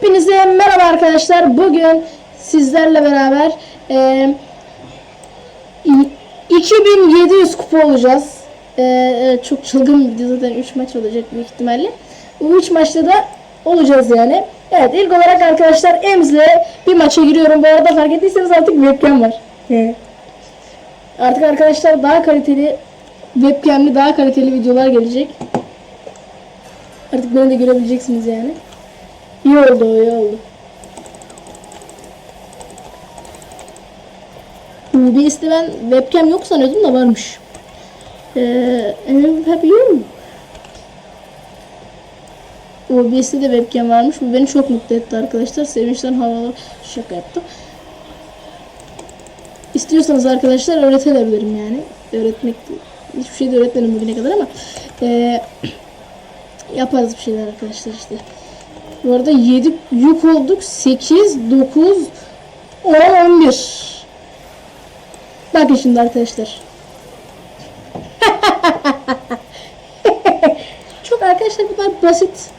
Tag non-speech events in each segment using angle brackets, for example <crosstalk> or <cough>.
Hepinize merhaba arkadaşlar. Bugün sizlerle beraber e, i- 2700 kupa olacağız. E, evet, çok çılgın bir video zaten 3 maç olacak büyük ihtimalle. Bu 3 maçta da olacağız yani. Evet ilk olarak arkadaşlar Emz'le bir maça giriyorum. Bu arada fark ettiyseniz artık webcam var. Artık arkadaşlar daha kaliteli webcamli daha kaliteli videolar gelecek. Artık beni de görebileceksiniz yani. İyi oldu iyi oldu. OBS'de ben webcam yok sanıyordum da varmış. Ee, hep you. OBS'de de webcam varmış. Bu beni çok mutlu etti arkadaşlar. Sevinçten havalı şaka yaptım. İstiyorsanız arkadaşlar öğretebilirim yani. Öğretmek hiçbir şey de öğretmedim bugüne kadar ama ee, <clears throat> yaparız bir şeyler arkadaşlar işte. Bu arada 7 yük olduk. 8, 9, 10, 11. Bakın şimdi arkadaşlar. <laughs> çok arkadaşlar bunlar basit.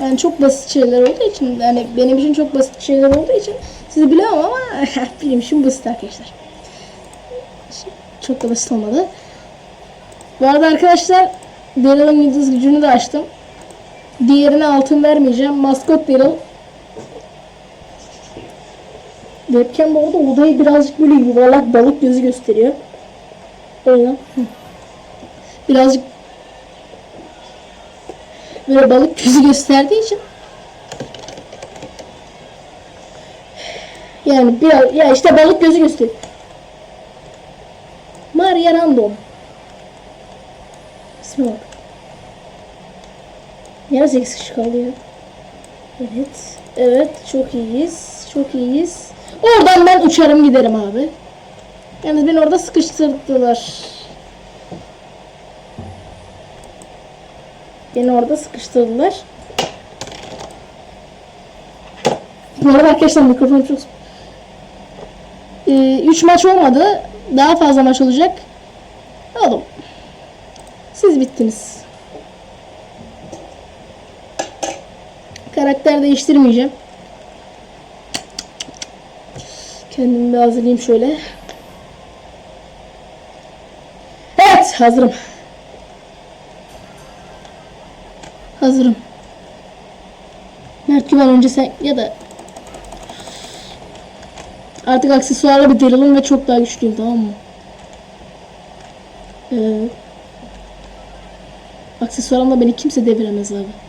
Yani çok basit şeyler olduğu için yani benim için çok basit şeyler olduğu için sizi bilemem ama <laughs> benim için basit arkadaşlar. Çok da basit olmadı. Bu arada arkadaşlar Daryl'ın yıldız gücünü de açtım. Diğerine altın vermeyeceğim. Maskot Daryl. Webcam bu arada odayı birazcık böyle yuvarlak balık gözü gösteriyor. Öyle. Birazcık böyle balık gözü gösterdiği için yani biraz ya işte balık gözü gösteriyor. Maria Random. İsmi bak. 8 kişi kalıyor. Evet. Evet. Çok iyiyiz. Çok iyiyiz. Oradan ben uçarım giderim abi. Yalnız beni orada sıkıştırdılar. Beni orada sıkıştırdılar. Bu arada arkadaşlar mikrofon çok... 3 maç olmadı. Daha fazla maç olacak. Oğlum. Siz bittiniz. Karakter değiştirmeyeceğim. Kendimi bir hazırlayayım şöyle. Evet hazırım. Hazırım. Mert Güven önce sen ya da artık aksesuarla bir Daryl'ım ve çok daha güçlüyüm tamam mı? Ee, aksesuarımla beni kimse deviremez abi.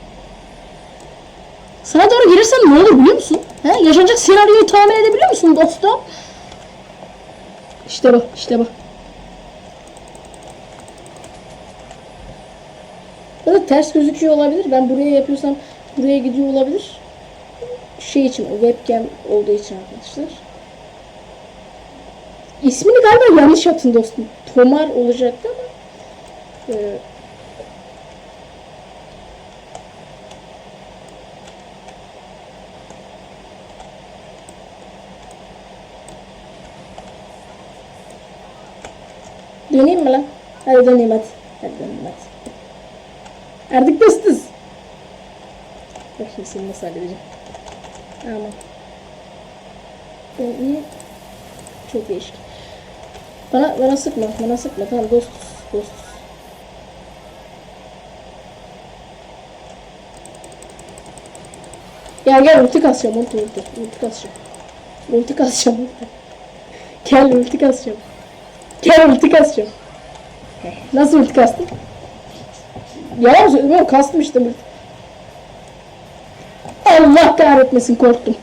Sana doğru gelirsem ne olur biliyor musun? He? Yaşanacak senaryoyu tahmin edebiliyor musun dostum? İşte bu, işte bu. Ya da ters gözüküyor olabilir. Ben buraya yapıyorsam buraya gidiyor olabilir. Şey için, webcam olduğu için arkadaşlar. İsmini galiba yanlış yaptın dostum. Tomar olacaktı ama. e, Döneyim mi lan? Hadi döneyim hadi. Hadi döneyim hadi. Artık dostuz. Bak şimdi seni nasıl halledeceğim. Aman. Ben niye? Çok değişik. Bana, bana sıkma, bana sıkma. Tamam dostuz, dostuz. Gel gel ulti kasacağım, ulti ulti. Ulti kasacağım. Ulti kasacağım. <laughs> Gel ulti kasacağım. Gel ulti kasacağım. Nasıl ulti kastın? Yalan söylüyorum kastım işte ulti. Allah kahretmesin korktum.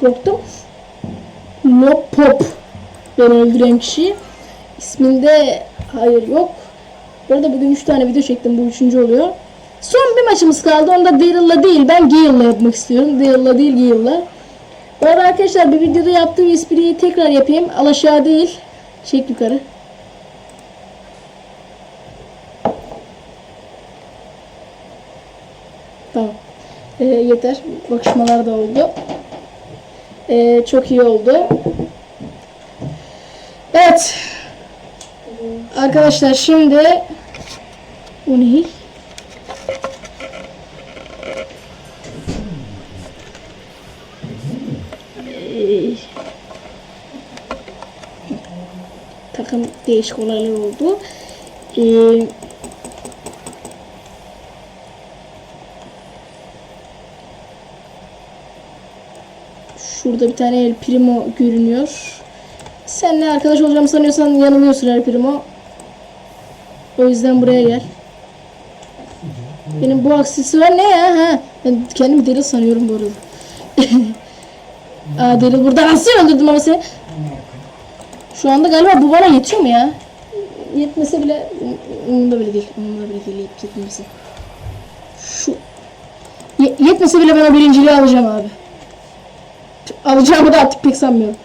Korktum. No pop. Beni öldüren kişi. İsminde hayır yok. Bu arada bugün 3 tane video çektim. Bu üçüncü oluyor. Son bir maçımız kaldı. Onu da Daryl'la değil. Ben Gale'la yapmak istiyorum. Daryl'la değil Gale'la. Bu arada arkadaşlar bir videoda yaptığım espriyi tekrar yapayım. Al aşağı değil. Çek yukarı. Tamam. E, yeter. Bakışmalar da oldu. E, çok iyi oldu. Evet. Arkadaşlar şimdi bu ne? Ee, takım değişik olaylar oldu. Ee, şurada bir tane El Primo görünüyor. Seninle arkadaş olacağımı sanıyorsan yanılıyorsun El Primo. O yüzden buraya gel. Benim bu aksesuar ne ya? Ha? Ben kendimi deli sanıyorum bu arada. <laughs> Aa deli burada nasıl öldürdüm ama seni? Şu anda galiba bu bana yetiyor mu ya? Yetmese bile umurumda bile değil. Umurumda bile değil yet- yetmesi. Şu Ye- yetmese bile ben o birinciliği alacağım abi. Alacağımı da artık pek sanmıyorum.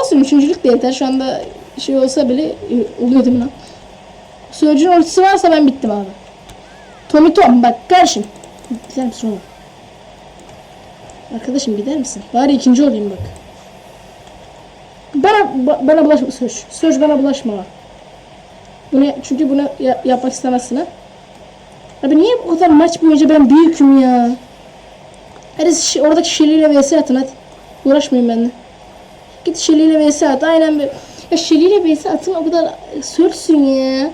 Olsun üçüncülük de yeter. Şu anda şey olsa bile e, oluyor değil mi lan? Surge'ün ultisi varsa ben bittim abi. Tommy Tom bak kardeşim. Gider misin oğlum? Arkadaşım gider misin? Bari ikinci olayım bak. Bana ba- bana bulaşma Surge. Surge bana bulaşma. Bunu çünkü bunu ya- yapmak istemezsin ha. Abi niye o kadar maç boyunca ben büyüküm ya? Hadi şi- oradaki Shelly'yle vs atın hadi. Uğraşmayın benimle. Git Shelly'yle vs at. Aynen böyle. Ya Shelly'yle vs atın o kadar Surge'sün ya.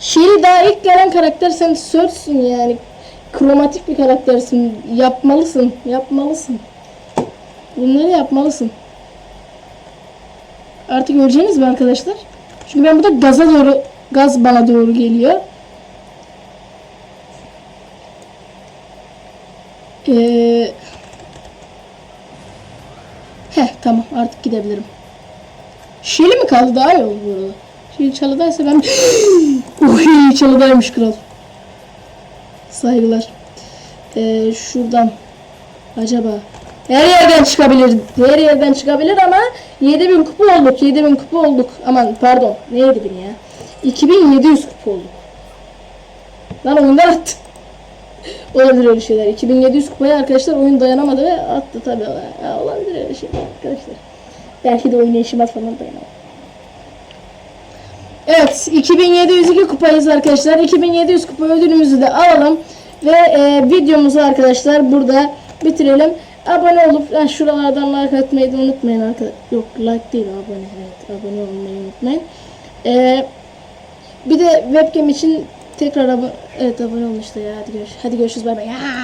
Shelly daha ilk gelen karakter sen Surge'sün yani. Kromatik bir karaktersin. Yapmalısın. Yapmalısın. Bunları yapmalısın. Artık göreceğiniz mi arkadaşlar? Çünkü ben burada gaza doğru gaz bana doğru geliyor. Ee, heh tamam artık gidebilirim. Şeli mi kaldı daha iyi oldu bu. Şeli çalıdaysa ben... <gasps> Uy çalıdaymış kral. Saygılar. Ee, şuradan. Acaba. Her yerden çıkabilir. Her yerden çıkabilir ama 7000 kupa olduk. 7000 kupa olduk. Aman pardon. Ne 7000 ya? 2700 kupa olduk. Lan oyundan attı. Olabilir öyle şeyler. 2700 kupaya arkadaşlar oyun dayanamadı ve attı tabi. Ya, olabilir öyle şeyler arkadaşlar. Belki de oynayışıma falan dayanamadı. Evet 2702 kupayız arkadaşlar. 2700 kupa ödülümüzü de alalım. Ve e, videomuzu arkadaşlar burada bitirelim. Abone olup yani şuralardan like atmayı da unutmayın arkadaşlar. Yok like değil abone. Evet abone olmayı unutmayın. E, bir de webcam için tekrar abone, evet abone olun işte ya. Hadi, görüş hadi görüşürüz bay bay.